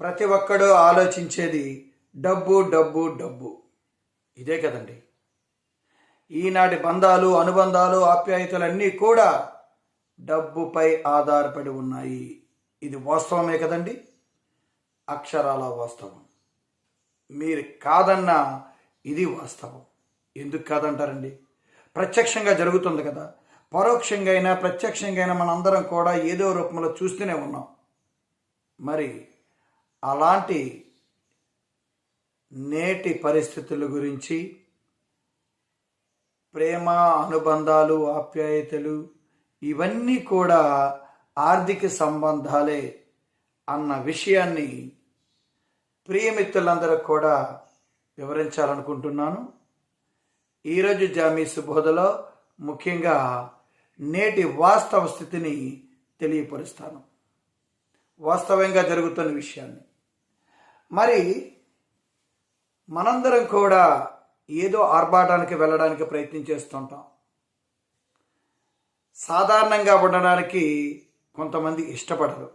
ప్రతి ఒక్కడూ ఆలోచించేది డబ్బు డబ్బు డబ్బు. ఇదే కదండి. ఈనాటి బంధాలు అనుబంధాలు ఆప్యాయతలన్నీ కూడా డబ్బుపై ఆధారపడి ఉన్నాయి. ఇది వాస్తవమే కదండి? అక్షరాల వాస్తవం. మీరు కాదన్నా ఇది వాస్తవం. ఎందుకు కాదంటారండి? ప్రత్యక్షంగా జరుగుతుంది కదా. పరోక్షంగా అయినా ప్రత్యక్షంగా అయినా మనందరం కూడా ఏదో రూపంలో చూస్తూనే ఉన్నాం. మరి అలాంటి నేటి పరిస్థితుల గురించి ప్రేమ అనుబంధాలు ఆప్యాయతలు ఇవన్నీ కూడా ఆర్థిక సంబంధాలే అన్న విషయాన్ని ప్రియమిత్రులందరూ కూడా వివరించాలనుకుంటున్నాను. ఈరోజు జామీ సుబోధలో ముఖ్యంగా నేటి వాస్తవ స్థితిని తెలియపరుస్తాను. వాస్తవంగా జరుగుతున్న విషయాన్ని. మరి మనందరం కూడా ఏదో ఆర్భాటానికి వెళ్ళడానికి ప్రయత్నం చేస్తుంటాం. సాధారణంగా ఉండడానికి కొంతమంది ఇష్టపడరు.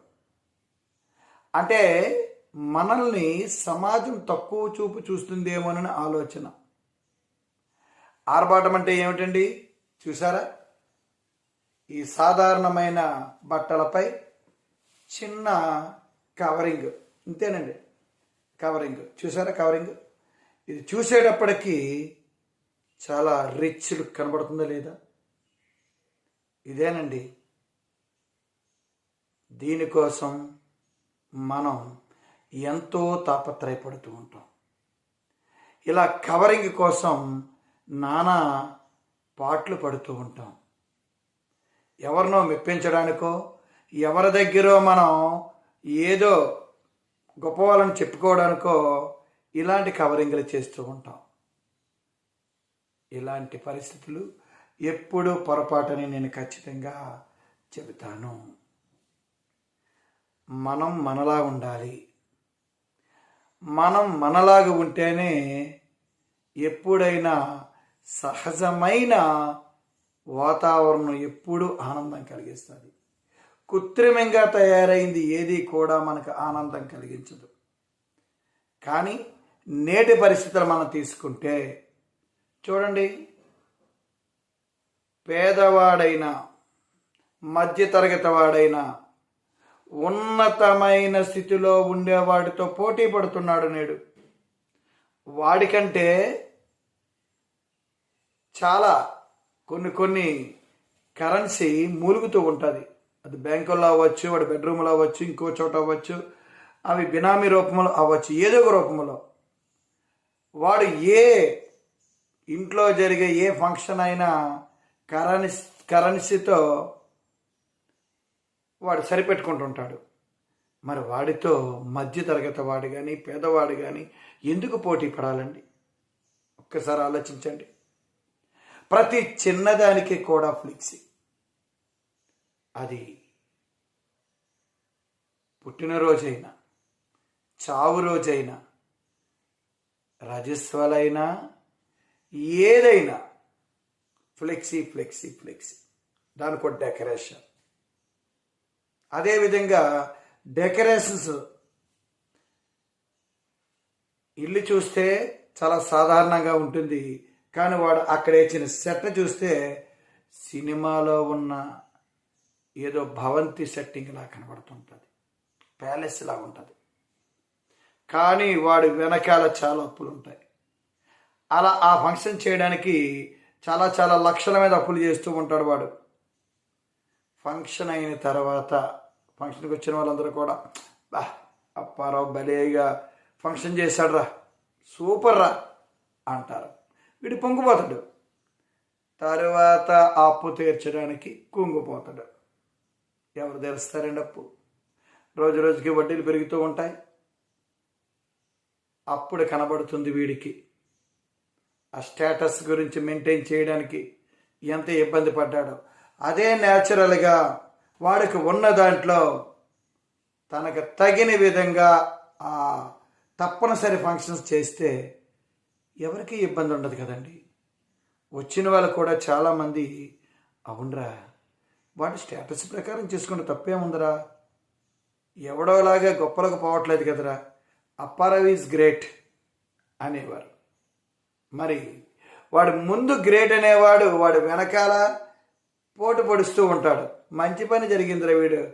అంటే మనల్ని సమాజం తక్కువ చూపు చూస్తుందేమోనని ఆలోచన. ఆర్భాటం అంటే ఏమిటండి? చూసారా ఈ సాధారణమైన బట్టలపై చిన్న కవరింగ్. ఇంతేనండి. కవరింగ్. చూసారా కవరింగ్? ఇది చూసేటప్పటికీ చాలా రిచ్ లుక్ కనబడుతుందా లేదా? ఇదేనండి. దీనికోసం మనం ఎంతో తాపత్రయపడుతూ ఉంటాం. ఇలా కవరింగ్ కోసం నానా పాటలు పడుతూ ఉంటాం. ఎవరినో మెప్పించడానికో ఎవరి దగ్గరో మనం ఏదో గొప్ప వాళ్ళని చెప్పుకోవడానికో ఇలాంటి కవరింగ్లు చేస్తూ ఉంటాం. ఇలాంటి పరిస్థితులు ఎప్పుడూ పొరపాటని నేను ఖచ్చితంగా చెబుతాను. మనం మనలా ఉండాలి. మనం మనలాగా ఉంటేనే ఎప్పుడైనా సహజమైన వాతావరణం ఎప్పుడూ ఆనందం కలిగిస్తుంది. కృత్రిమంగా తయారైంది ఏది కూడా మనకు ఆనందం కలిగించదు. కానీ నేటి పరిస్థితులు మనం తీసుకుంటే చూడండి పేదవాడైన మధ్యతరగతి వాడైనా ఉన్నతమైన స్థితిలో ఉండేవాడితో పోటీ పడుతున్నాడు నేడు. వాడికంటే చాలా కొన్ని కొన్ని కరెన్సీ మూలుగుతూ ఉంటుంది. అది బ్యాంకుల్లో అవ్వచ్చు వాడి బెడ్రూమ్లో అవ్వచ్చు ఇంకో చోట అవ్వచ్చు అవి బినామీ రూపంలో అవ్వచ్చు ఏదో ఒక రూపంలో. వాడు ఏ ఇంట్లో జరిగే ఏ ఫంక్షన్ అయినా కరెన్సీ కరెన్సీతో వాడు సరిపెట్టుకుంటుంటాడు. మరి వాడితో మధ్యతరగతి వాడు కానీ పేదవాడు కానీ ఎందుకు పోటీ పడాలండి? ఒక్కసారి ఆలోచించండి. ప్రతి చిన్నదానికి కూడా ఫ్లెక్సీ. అది పుట్టినరోజైనా చావు రోజైనా రజస్వలైనా ఏదైనా ఫ్లెక్సీ ఫ్లెక్సీ ఫ్లెక్సీ దానికి ఒక డెకరేషన్. అదేవిధంగా డెకరేషన్స్. ఇల్లు చూస్తే చాలా సాధారణంగా ఉంటుంది కానీ వాడు అక్కడ ఇచ్చిన సెట్ చూస్తే సినిమాలో ఉన్న ఏదో భవంతి సెట్టింగ్లా కనబడుతుంటుంది. ప్యాలెస్లా ఉంటుంది. కానీ వాడి వెనకాల చాలా అప్పులు ఉంటాయి. అలా ఆ ఫంక్షన్ చేయడానికి చాలా చాలా లక్షల మీద అప్పులు చేస్తూ ఉంటాడు వాడు. ఫంక్షన్ అయిన తర్వాత ఫంక్షన్కి వచ్చిన వాళ్ళందరూ కూడా బా అప్పారావు భలేగా ఫంక్షన్ చేశాడు రా సూపర్ రా అంటారు. వీడు పొంగిపోతాడు. తర్వాత అప్పు తీర్చడానికి కుంగిపోతాడు. ఎవరు తెరుస్తారండి అప్పు రోజు రోజుకి వడ్డీలు పెరుగుతూ ఉంటాయి. అప్పుడు కనబడుతుంది వీడికి. ఆ స్టేటస్ గురించి మెయింటైన్ చేయడానికి ఎంత ఇబ్బంది పడ్డాడో. అదే న్యాచురల్గా వాడికి ఉన్న దాంట్లో తనకు తగిన విధంగా ఆ తప్పనిసరి ఫంక్షన్స్ చేస్తే ఎవరికి ఇబ్బంది ఉండదు కదండి. వచ్చిన వాళ్ళు కూడా చాలామంది అవునరా వాటి స్టేటస్ ప్రకారం చేసుకుంటే తప్పేముందిరా ఎవడోలాగా గొప్పలకు పోవట్లేదు కదరా. అప్పారావు ఈజ్ గ్రేట్ అనేవారు. మరి వాడు ముందు గ్రేట్ అనేవాడు వాడు వెనకాల పోటు పడుస్తూ ఉంటాడు. మంచి పని జరిగిందిరా వీడు.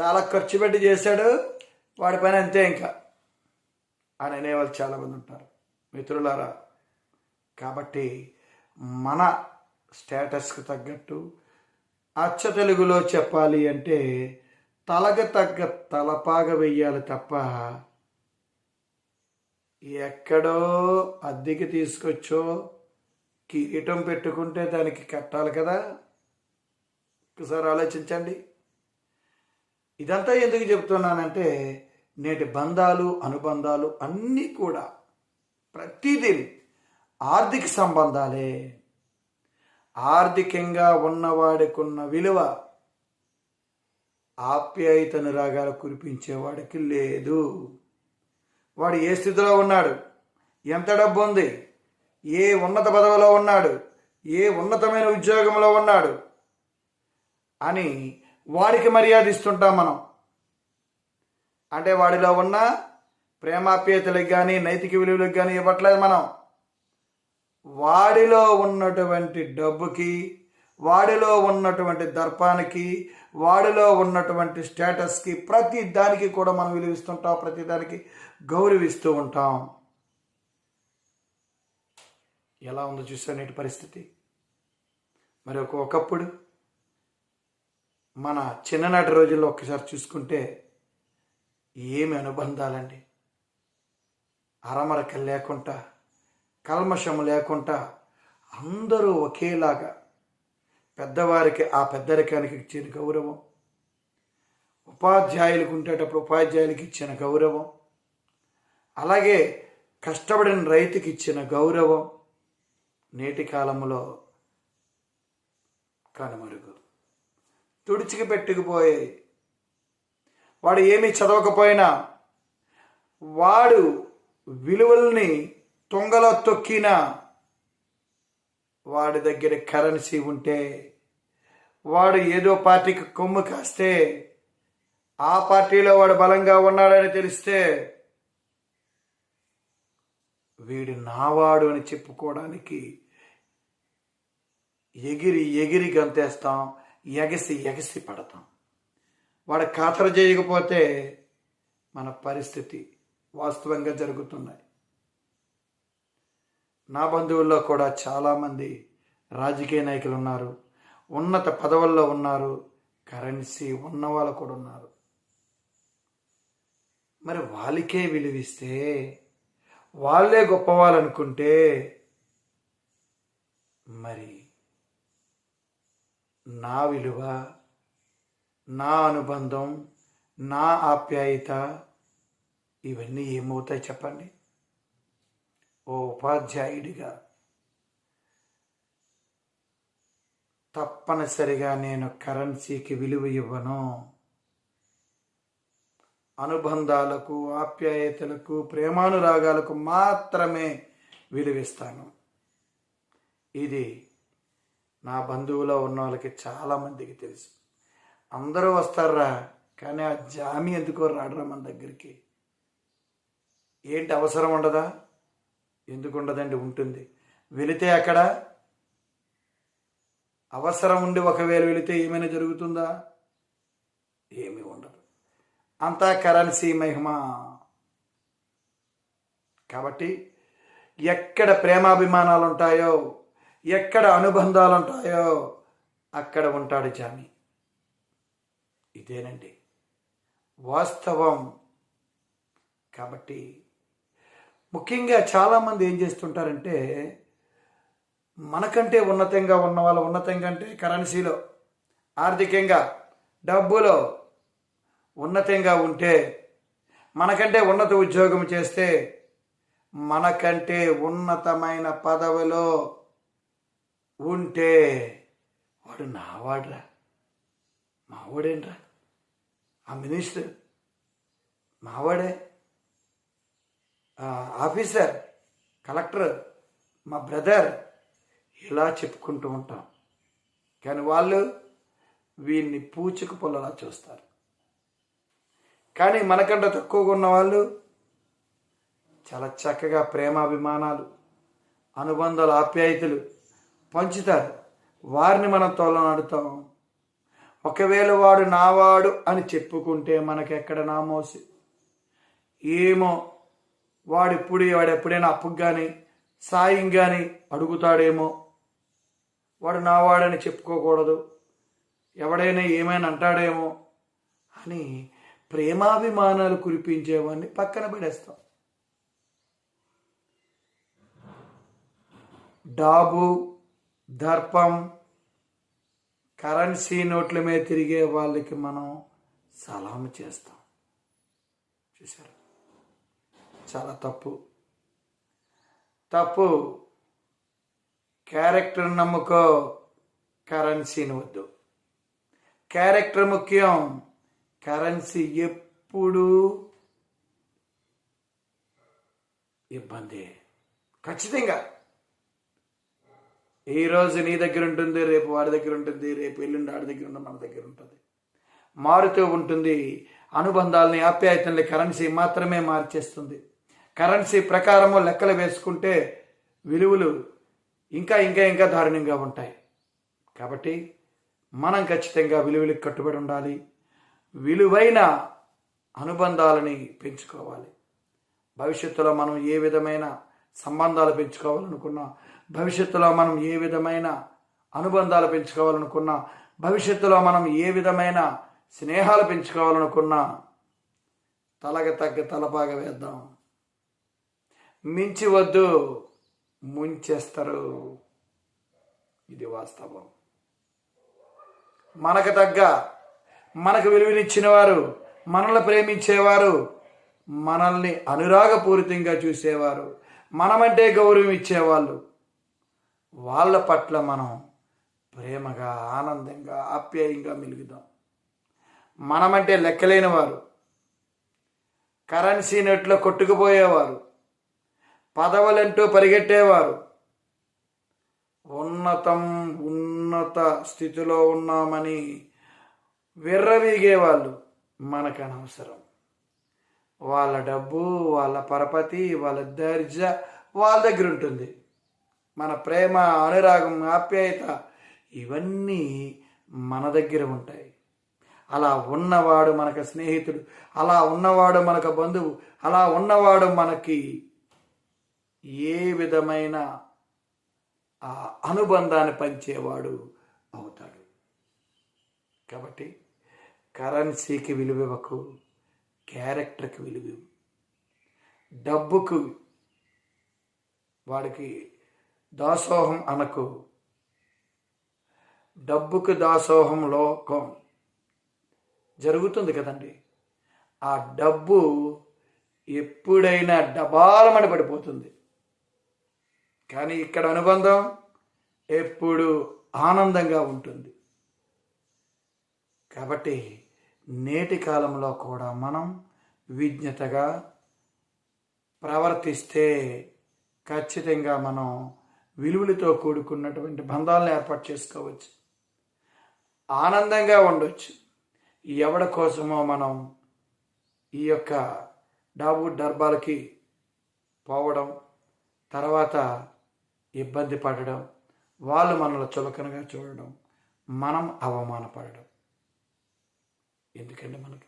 చాలా ఖర్చు పెట్టి చేశాడు. వాడి పని అంతే ఇంకా అని అనేవాళ్ళు చాలామంది ఉంటారు. మిత్రులారా కాబట్టి మన స్టేటస్కి తగ్గట్టు అచ్చ తెలుగులో చెప్పాలి అంటే తలగ తగ్గ తలపాగ వెయ్యాలి తప్ప ఎక్కడో అద్దెకి తీసుకొచ్చో కిరీటం పెట్టుకుంటే దానికి కట్టాలి కదా. ఒకసారి ఆలోచించండి. ఇదంతా ఎందుకు చెప్తున్నానంటే నేటి బంధాలు అనుబంధాలు అన్నీ కూడా ప్రతిదీ ఆర్థిక సంబంధాలే. ఆర్థికంగా ఉన్నవాడికున్న విలువ ఆప్యాయతను రాగాలు కురిపించేవాడికి లేదు. వాడు ఏ స్థితిలో ఉన్నాడు? ఎంత డబ్బు ఉంది? ఏ ఉన్నత పదవిలో ఉన్నాడు? ఏ ఉన్నతమైన ఉద్యోగంలో ఉన్నాడు? అని వాడికి మర్యాద ఇస్తుంటాం మనం. అంటే వాడిలో ఉన్న ప్రేమాప్యతలకు కానీ నైతిక విలువలకు కానీ ఇవ్వట్లేదు మనం. వాడిలో ఉన్నటువంటి డబ్బుకి వాడిలో ఉన్నటువంటి దర్పానికి వాడిలో ఉన్నటువంటి స్టేటస్కి ప్రతి దానికి కూడా మనం విలువిస్తుంటాం ప్రతి దానికి గౌరవిస్తూ ఉంటాం. ఎలా ఉందో చూసాను నేటి పరిస్థితి? మరి ఒక ఒకప్పుడు మన చిన్ననాటి రోజుల్లో ఒక్కసారి చూసుకుంటే ఏమి అనుబంధాలండి? అరమరక లేకుండా కల్మషం లేకుండా అందరూ ఒకేలాగా పెద్దవారికి ఆ పెద్దరికానికి ఇచ్చిన గౌరవం. ఉపాధ్యాయులకు ఉండేటప్పుడు ఉపాధ్యాయులకి ఇచ్చిన గౌరవం. అలాగే కష్టపడిన రైతుకి ఇచ్చిన గౌరవం నేటి కాలంలో కనుమరుగు. తుడిచికి పెట్టుకుపోయే వాడు ఏమీ చదవకపోయినా వాడు విలువల్ని తొంగలో తొక్కిన వాడి దగ్గర కరెన్సీ ఉంటే వాడు ఏదో పార్టీకి కొమ్ము కాస్తే ఆ పార్టీలో వాడు బలంగా ఉన్నాడని తెలిస్తే వీడు నావాడు అని చెప్పుకోవడానికి ఎగిరి ఎగిరి గంతేస్తాం ఎగసి ఎగసి పడతాం. వాడు ఖాతరు చేయకపోతే మన పరిస్థితి వాస్తవంగా జరుగుతున్నాయి. నా బంధువుల్లో కూడా చాలామంది రాజకీయ నాయకులు ఉన్నారు. ఉన్నత పదవుల్లో ఉన్నారు. కరెన్సీ ఉన్న వాళ్ళు కూడా ఉన్నారు. మరి వాళ్ళకే విలువిస్తే వాళ్ళే గొప్పవాళ్ళనుకుంటే మరి నా విలువ నా అనుబంధం నా ఆప్యాయత ఇవన్నీ ఏమవుతాయి చెప్పండి? ఓ ఉపాధ్యాయుడిగా తప్పనిసరిగా నేను కరెన్సీకి విలువ ఇవ్వను. అనుబంధాలకు ఆప్యాయతలకు ప్రేమానురాగాలకు మాత్రమే విలువిస్తాను. ఇది నా బంధువులో ఉన్న వాళ్ళకి చాలామందికి తెలుసు. అందరూ వస్తారా? కానీ ఆ జామి ఎందుకో రాడరా మన దగ్గరికి? ఏంటి అవసరం ఉండదా? ఎందుకు ఉండదండి ఉంటుంది. వెళితే అక్కడ అవసరం ఉండి ఒకవేళ వెళితే ఏమైనా జరుగుతుందా? ఏమీ ఉండదు. అంతా కరెన్సీ మహిమ. కాబట్టి ఎక్కడ ప్రేమాభిమానాలు ఉంటాయో ఎక్కడ అనుబంధాలు ఉంటాయో అక్కడ ఉంటాడు జామి. ఇదేనండి వాస్తవం. కాబట్టి ముఖ్యంగా చాలామంది ఏం చేస్తుంటారంటే మనకంటే ఉన్నతంగా ఉన్న వాళ్ళు ఉన్నతంగా అంటే కరెన్సీలో ఆర్థికంగా డబ్బులో ఉన్నతంగా ఉంటే మనకంటే ఉన్నత ఉద్యోగం చేస్తే మనకంటే ఉన్నతమైన పదవిలో ఉంటే వాడు నావాడ్రా మావాడేంట్రా? ఆ మినిస్టర్ మావాడే. ఆఫీసర్ కలెక్టర్ మా బ్రదర్ ఇలా చెప్పుకుంటూ ఉంటాం. కానీ వాళ్ళు వీడిని పూచుకు పొల్లలా చూస్తారు. కానీ మనకంటే తక్కువగా ఉన్న వాళ్ళు చాలా చక్కగా ప్రేమాభిమానాలు అనుబంధాలు ఆప్యాయతలు పంచుతారు. వారిని మనం తోలనాడుతాం. ఒకవేళ వాడు నావాడు అని చెప్పుకుంటే మనకెక్కడ నామోసి? ఏమో వాడిప్పుడు వాడెప్పుడైనా అప్పుకు కానీ సాయం కానీ అడుగుతాడేమో. వాడు నావాడని చెప్పుకోకూడదు. ఎవడైనా ఏమైనా అంటాడేమో అని ప్రేమాభిమానాలు కురిపించేవాడిని పక్కన పడేస్తాం. డాబు దర్పం కరెన్సీ నోట్ల మీద తిరిగే వాళ్ళకి మనం సలాం చేస్తాం. చూసారు చాలా తప్పు. తప్పు. క్యారెక్టర్ నమ్ముకో. కరెన్సీని వద్దు. క్యారెక్టర్ ముఖ్యం. కరెన్సీ ఎప్పుడూ ఇబ్బంది. ఖచ్చితంగా. ఈ రోజు నీ దగ్గర ఉంటుంది రేపు వాడి దగ్గర ఉంటుంది రేపు ఎల్లుండి ఆడి దగ్గర ఉంటుంది మన దగ్గర ఉంటుంది. మారుతూ ఉంటుంది. అనుబంధాలని ఆప్యాయతల్ని కరెన్సీ మాత్రమే మార్చేస్తుంది. కరెన్సీ ప్రకారము లెక్కలు వేసుకుంటే విలువలు ఇంకా ఇంకా ఇంకా దారుణంగా ఉంటాయి. కాబట్టి మనం ఖచ్చితంగా విలువలకు కట్టుబడి ఉండాలి. విలువైన అనుబంధాలని పెంచుకోవాలి. భవిష్యత్తులో మనం ఏ విధమైన సంబంధాలు పెంచుకోవాలనుకున్నా భవిష్యత్తులో మనం ఏ విధమైన అనుబంధాలు పెంచుకోవాలనుకున్నా భవిష్యత్తులో మనం ఏ విధమైన స్నేహాలు పెంచుకోవాలనుకున్నా తలగ తగ్గ తలపాగ వేద్దాం. మించి వద్దు ముంచేస్తారు. ఇది వాస్తవం. మనకు తగ్గ మనకు విలువనిచ్చిన వారు మనల్ని ప్రేమించేవారు మనల్ని అనురాగపూరితంగా చూసేవారు మనమంటే గౌరవం ఇచ్చేవాళ్ళు వాళ్ళ పట్ల మనం ప్రేమగా ఆనందంగా ఆప్యాయంగా మెలుగుదాం. మనమంటే లెక్కలేని వారు కరెన్సీ నెట్లో కొట్టుకుపోయేవారు. పదవులంటూ పరిగెట్టేవారు. ఉన్నతం ఉన్నత స్థితిలో ఉన్నామని విర్రవీగేవాళ్ళు మనకు అనవసరం వాళ్ళ డబ్బు వాళ్ళ పరపతి వాళ్ళ దర్జ వాళ్ళ దగ్గర ఉంటుంది మన ప్రేమ అనురాగం ఆప్యాయత ఇవన్నీ మన దగ్గర ఉంటాయి. అలా ఉన్నవాడు మనకు స్నేహితుడు అలా ఉన్నవాడు మనకు బంధువు అలా ఉన్నవాడు మనకి ఏ విధమైన ఆ అనుబంధాన్ని పంచేవాడు అవుతాడు. కాబట్టి కరెన్సీకి విలువ ఇవ్వకు క్యారెక్టర్కి విలువ డబ్బుకు వాడికి దాసోహం అనకు. డబ్బుకు దాసోహం లోకం జరుగుతుంది కదండి. ఆ డబ్బు ఎప్పుడైనా డబాలమని పడిపోతుంది. కానీ ఇక్కడ అనుబంధం ఎప్పుడు ఆనందంగా ఉంటుంది. కాబట్టి నేటి కాలంలో కూడా మనం విజ్ఞతగా ప్రవర్తిస్తే ఖచ్చితంగా మనం విలువలతో కూడుకున్నటువంటి బంధాలను ఏర్పాటు చేసుకోవచ్చు. ఆనందంగా ఉండొచ్చు. ఎవడ కోసమో మనం ఈ యొక్క డాబు డర్బాలకి పోవడం తర్వాత ఇబ్బంది పడడం వాళ్ళు మనల్ని చులకనగా చూడడం మనం అవమానపడడం. ఎందుకండి మనకి?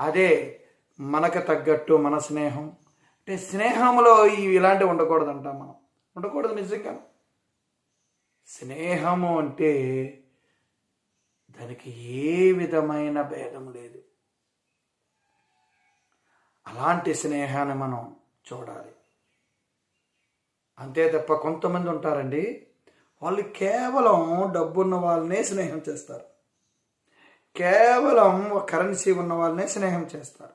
అదే మనకు తగ్గట్టు మన స్నేహం. అంటే స్నేహంలో ఇవి ఇలాంటివి ఉండకూడదంటాం మనం. ఉండకూడదు నిజంగా స్నేహము అంటే దానికి ఏ విధమైన భేదం లేదు. అలాంటి స్నేహాన్ని మనం చూడాలి. అంతే తప్ప కొంతమంది ఉంటారండి వాళ్ళు కేవలం డబ్బున్న వాళ్ళనే స్నేహం చేస్తారు. కేవలం కరెన్సీ ఉన్న వాళ్ళనే స్నేహం చేస్తారు.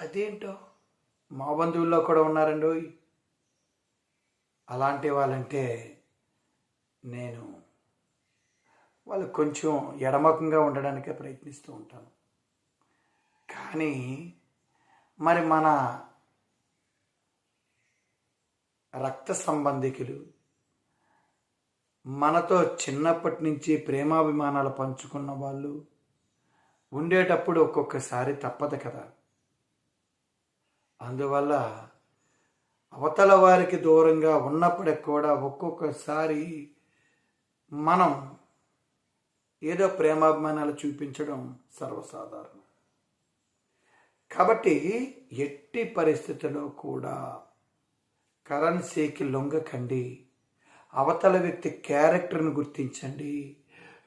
అదేంటో? మా బంధువుల్లో కూడా ఉన్నారండి. అలాంటి వాళ్ళంటే నేను వాళ్ళు కొంచెం ఎడమకంగా ఉండడానికే ప్రయత్నిస్తూ ఉంటాను. కానీ మరి మన రక్త సంబంధికులు. మనతో చిన్నప్పటి నుంచి ప్రేమాభిమానాలు పంచుకున్న వాళ్ళు ఉండేటప్పుడు ఒక్కొక్కసారి తప్పదు కదా. అందువల్ల అవతల వారికి దూరంగా ఉన్నప్పటికి కూడా ఒక్కొక్కసారి మనం ఏదో ప్రేమాభిమానాలు చూపించడం సర్వసాధారణం. కాబట్టి ఎట్టి పరిస్థితిలో కూడా కరెన్సీకి లొంగకండి. అవతల వ్యక్తి క్యారెక్టర్ను గుర్తించండి.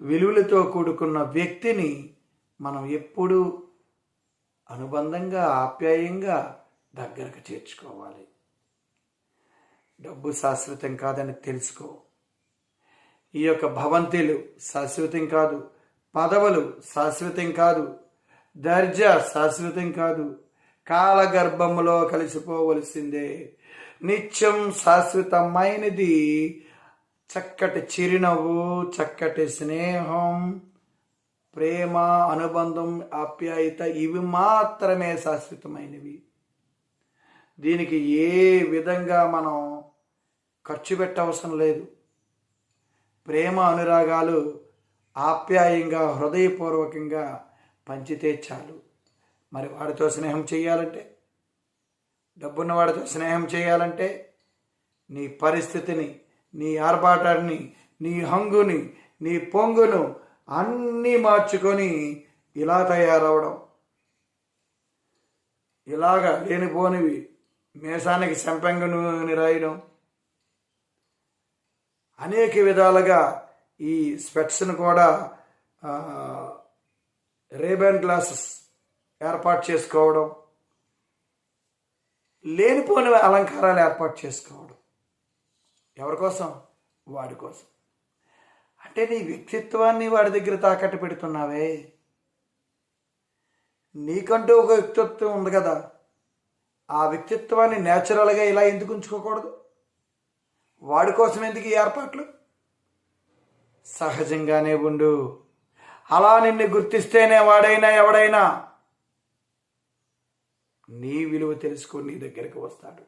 విలువలతో కూడుకున్న వ్యక్తిని మనం ఎప్పుడూ అనుబంధంగా ఆప్యాయంగా దగ్గరకు చేర్చుకోవాలి. డబ్బు శాశ్వతం కాదని తెలుసుకో. ఈ యొక్క భవంతిలు శాశ్వతం కాదు. పదవులు శాశ్వతం కాదు. దర్జా శాశ్వతం కాదు. కాలగర్భంలో కలిసిపోవలసిందే. నిత్యం శాశ్వతమైనది. చక్కటి చిరునవ్వు చక్కటి స్నేహం ప్రేమ అనుబంధం ఆప్యాయత ఇవి మాత్రమే శాశ్వతమైనవి. దీనికి ఏ విధంగా మనం ఖర్చు పెట్టవసరం లేదు. ప్రేమ అనురాగాలు ఆప్యాయంగా హృదయపూర్వకంగా పంచితే చాలు. మరి వాడితో స్నేహం చేయాలంటే డబ్బున్న వాడితో స్నేహం చేయాలంటే నీ పరిస్థితిని నీ ఆర్భాటాన్ని నీ హంగుని నీ పొంగును అన్నీ మార్చుకొని ఇలా తయారవడం. ఇలాగా లేనిపోనివి మేషానికి శంపంగ నూనె రాయడం. అనేక విధాలుగా ఈ స్పెట్స్ను కూడా రేబన్ గ్లాసెస్ ఏర్పాటు చేసుకోవడం. లేనిపోని అలంకారాలు ఏర్పాటు చేసుకోవడం. ఎవరి కోసం? వాడి కోసం. అంటే నీ వ్యక్తిత్వాన్ని వాడి దగ్గర తాకట్టు పెడుతున్నావే. నీకంటూ ఒక వ్యక్తిత్వం ఉంది కదా. ఆ వ్యక్తిత్వాన్ని నేచురల్గా ఇలా ఎందుకు ఉంచుకోకూడదు? వాడి కోసం ఎందుకు ఈ ఏర్పాట్లు? సహజంగానే ఉండు. అలా నిన్ను గుర్తిస్తేనే వాడైనా ఎవడైనా నీ విలువ తెలుసుకొని నీ దగ్గరికి వస్తాడు.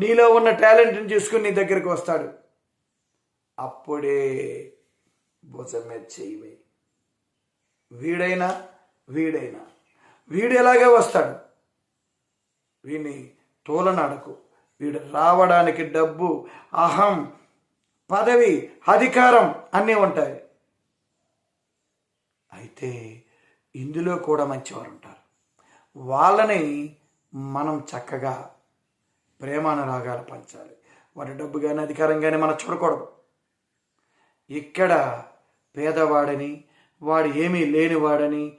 నీలో ఉన్న టాలెంట్ని చూసుకుని నీ దగ్గరకు వస్తాడు. అప్పుడే భుజమే చేయవే వీడైనా వీడైనా. వీడు ఎలాగే వస్తాడు? వీడిని తోలనాడకు. వీడు రావడానికి డబ్బు అహం పదవి అధికారం అన్నీ ఉంటాయి. అయితే ఇందులో కూడా మంచివారు ఉంటారు వాళ్ళని మనం చక్కగా ప్రేమానురాగాలు పంచాలి. వారి డబ్బు కానీ అధికారం కానీ మనం చూడకూడదు. ఇక్కడ పేదవాడని వాడు ఏమీ లేనివాడని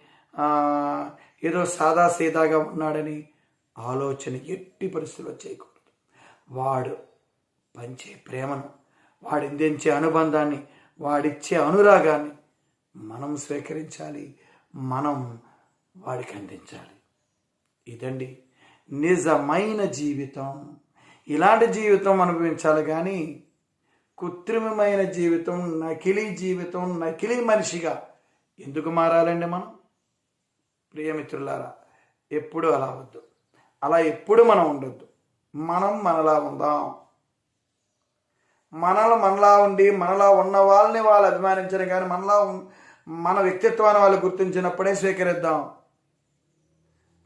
ఏదో సాదా సీదాగా ఉన్నాడని ఆలోచన ఎట్టి పరిస్థితుల్లో చేయకూడదు. వాడు పంచే ప్రేమను వాడిందించే అనుబంధాన్ని వాడిచ్చే అనురాగాన్ని మనం స్వీకరించాలి మనం వాడికి అందించాలి. ఇదండి. నిజమైన జీవితం. ఇలాంటి జీవితం అనుభవించాలి కానీ కృత్రిమమైన జీవితం నకిలీ జీవితం నకిలీ మనిషిగా ఎందుకు మారాలండి మనం? ప్రియమిత్రులారా ఎప్పుడు అలా వద్దు. అలా ఎప్పుడు మనం ఉండొద్దు. మనం మనలా ఉందాం. మనలో మనలా ఉండి మనలా ఉన్న వాళ్ళని వాళ్ళు అభిమానించడం కానీ మనలా మన వ్యక్తిత్వాన్ని వాళ్ళు గుర్తించినప్పుడే స్వీకరిద్దాం.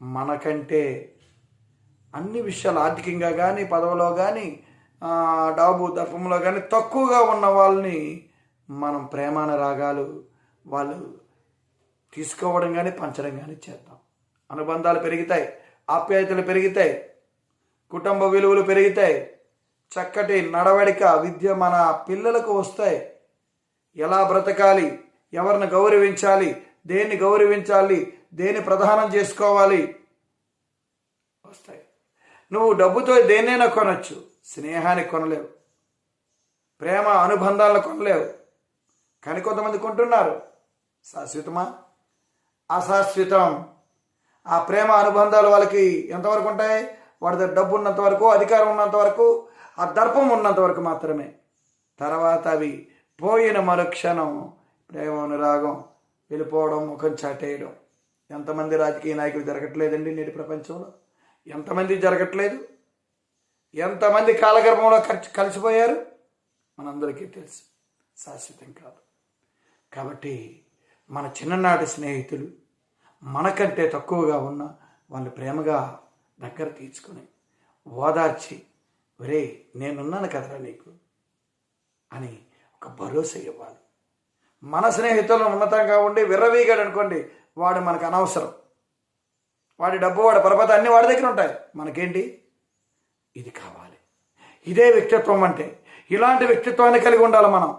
మనకంటే అన్ని విషయాలు ఆర్థికంగా కానీ పదవిలో కానీ డాబు దర్పంలో కానీ తక్కువగా ఉన్న వాళ్ళని మనం ప్రేమాన రాగాలు వాళ్ళు తీసుకోవడం కానీ పంచడం కానీ చేద్దాం. అనుబంధాలు పెరుగుతాయి ఆప్యాయతలు పెరుగుతాయి కుటుంబ విలువలు పెరుగుతాయి చక్కటి నడవడిక విద్య మన పిల్లలకు వస్తాయి. ఎలా బ్రతకాలి? ఎవరిని గౌరవించాలి? దేన్ని గౌరవించాలి? దేన్ని ప్రధానం చేసుకోవాలి? వస్తాయి. నువ్వు డబ్బుతో దేన్నైనా కొనొచ్చు. స్నేహాన్ని కొనలేవు. ప్రేమ అనుబంధాలను కొనలేవు. కానీ కొంతమంది కొంటున్నారు. శాశ్వతమా? అశాశ్వతం. ఆ ప్రేమ అనుబంధాలు వాళ్ళకి ఎంతవరకు ఉంటాయి? వాడి దగ్గర డబ్బు ఉన్నంత వరకు అధికారం ఉన్నంత వరకు ఆ దర్పం ఉన్నంత వరకు మాత్రమే. తర్వాత అవి పోయిన మరుక్షణం ప్రేమ అనురాగం వెళ్ళిపోవడం ముఖం చాటేయడం. ఎంతమంది రాజకీయ నాయకులు జరగట్లేదండి నేటి ప్రపంచంలో? ఎంతమంది జరగట్లేదు? ఎంతమంది కాలగర్భంలో కలిసి కలిసిపోయారు? మనందరికీ తెలుసు. శాశ్వతం కాదు. కాబట్టి మన చిన్ననాటి స్నేహితులు మనకంటే తక్కువగా ఉన్న వాళ్ళు ప్రేమగా దగ్గర తీర్చుకుని ఓదార్చి ఒరే నేనున్నాను కదరా నీకు అని ఒక భరోసా ఇవ్వాలి. మన స్నేహితులు ఉన్నతంగా ఉండి విర్రవీగాడు అనుకోండి వాడు మనకు అనవసరం. వాడి డబ్బు వాడి పరపతి అన్ని వాడి దగ్గర ఉంటాయి. మనకేంటి? ఇది కావాలి. ఇదే వ్యక్తిత్వం అంటే ఇలాంటి వ్యక్తిత్వాన్ని కలిగి ఉండాలి మనం.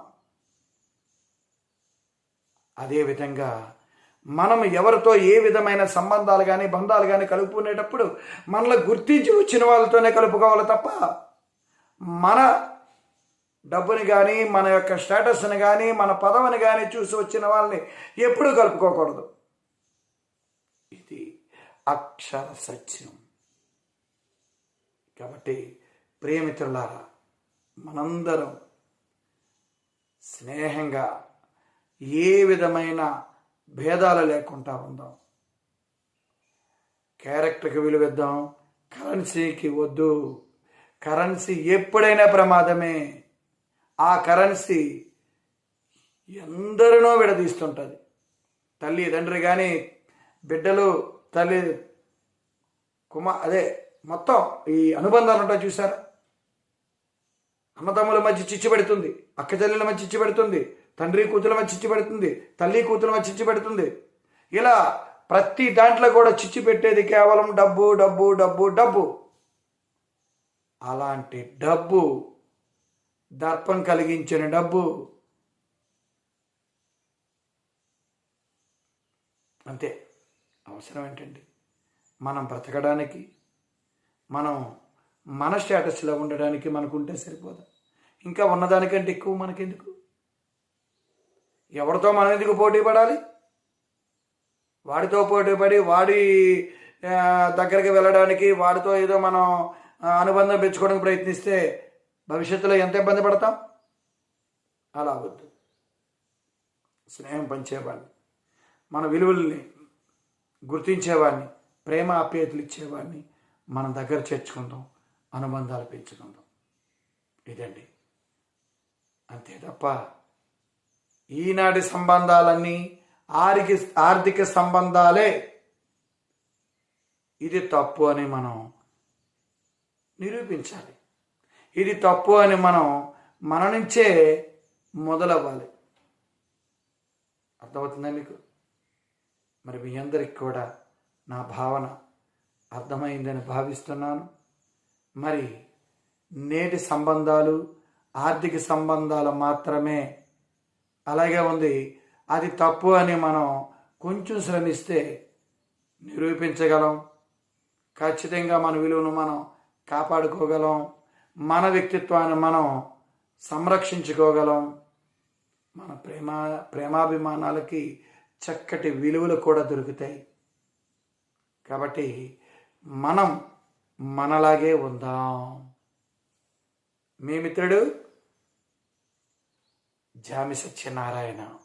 అదేవిధంగా మనం ఎవరితో ఏ విధమైన సంబంధాలు కానీ బంధాలు కానీ కలుపుకునేటప్పుడు మనలో గుర్తించి వచ్చిన వాళ్ళతోనే కలుపుకోవాలి తప్ప మన డబ్బుని కానీ మన యొక్క స్టేటస్ని కానీ మన పదవిని కానీ చూసి వచ్చిన వాళ్ళని ఎప్పుడూ కలుపుకోకూడదు. అక్షర సత్యం కాబట్టి ప్రియమిత్రులారా మనందరం స్నేహంగా ఏ విధమైన భేదాలు లేకుండా ఉందాం. క్యారెక్టర్కి విలువిద్దాం కరెన్సీకి వద్దు. కరెన్సీ ఎప్పుడైనా ప్రమాదమే. ఆ కరెన్సీ ఎందరినో విడదీస్తుంటుంది. తల్లి తండ్రి కానీ బిడ్డలు తల్లి కుమార్ అదే మొత్తం ఈ అనుబంధాలు ఉంటాయి చూసారా అన్నదమ్ముల మధ్య చిచ్చు పెడుతుంది అక్క చెల్లెల మధ్య చిచ్చు పెడుతుంది తండ్రి కూతుల మధ్య చిచ్చు పెడుతుంది తల్లి కూతుల మధ్య చిచ్చు పెడుతుంది. ఇలా ప్రతి దాంట్లో కూడా చిచ్చు పెట్టేది కేవలం డబ్బు డబ్బు డబ్బు డబ్బు. అలాంటి డబ్బు దర్పం కలిగించిన డబ్బు. అంతే. అవసరం ఏంటండి? మనం బ్రతకడానికి మనం మన స్టేటస్లో ఉండడానికి మనకుంటే సరిపోదు. ఇంకా ఉన్నదానికంటే ఎక్కువ మనకెందుకు? ఎవరితో మనం ఎందుకు పోటీ పడాలి? వాడితో పోటీ పడి వాడి దగ్గరికి వెళ్ళడానికి వాడితో ఏదో మనం అనుబంధం పెంచుకోవడానికి ప్రయత్నిస్తే భవిష్యత్తులో ఎంత ఇబ్బంది పడతాం? అలా వద్దు. స్నేహం పంచేవాడిని మన విలువల్ని గుర్తించేవాడిని ప్రేమ ఆప్యాయతలు ఇచ్చేవాడిని మనం దగ్గర చేర్చుకుందాం అనుబంధాలు పెంచుకుందాం. ఇదండి. అంతే తప్ప ఈనాటి సంబంధాలన్నీ ఆర్థిక ఆర్థిక సంబంధాలే. ఇది తప్పు అని మనం నిరూపించాలి. ఇది తప్పు అని మనం మన నుంచే మొదలవ్వాలి. అర్థమవుతుందా మీకు? మరి మీ అందరికి కూడా నా భావన అర్థమైందని భావిస్తున్నాను. మరి నేటి సంబంధాలు ఆర్థిక సంబంధాలు మాత్రమే అలాగే ఉంది. అది తప్పు అని మనం కొంచెం శ్రమిస్తే నిరూపించగలం. ఖచ్చితంగా మన విలువను మనం కాపాడుకోగలం. మన వ్యక్తిత్వాన్ని మనం సంరక్షించుకోగలం. మన ప్రేమ ప్రేమాభిమానాలకి చక్కటి విలువలు కూడా దొరుకుతాయి. కాబట్టి మనం మనలాగే ఉందాం. మీ మిత్రుడు జామి సత్యనారాయణ.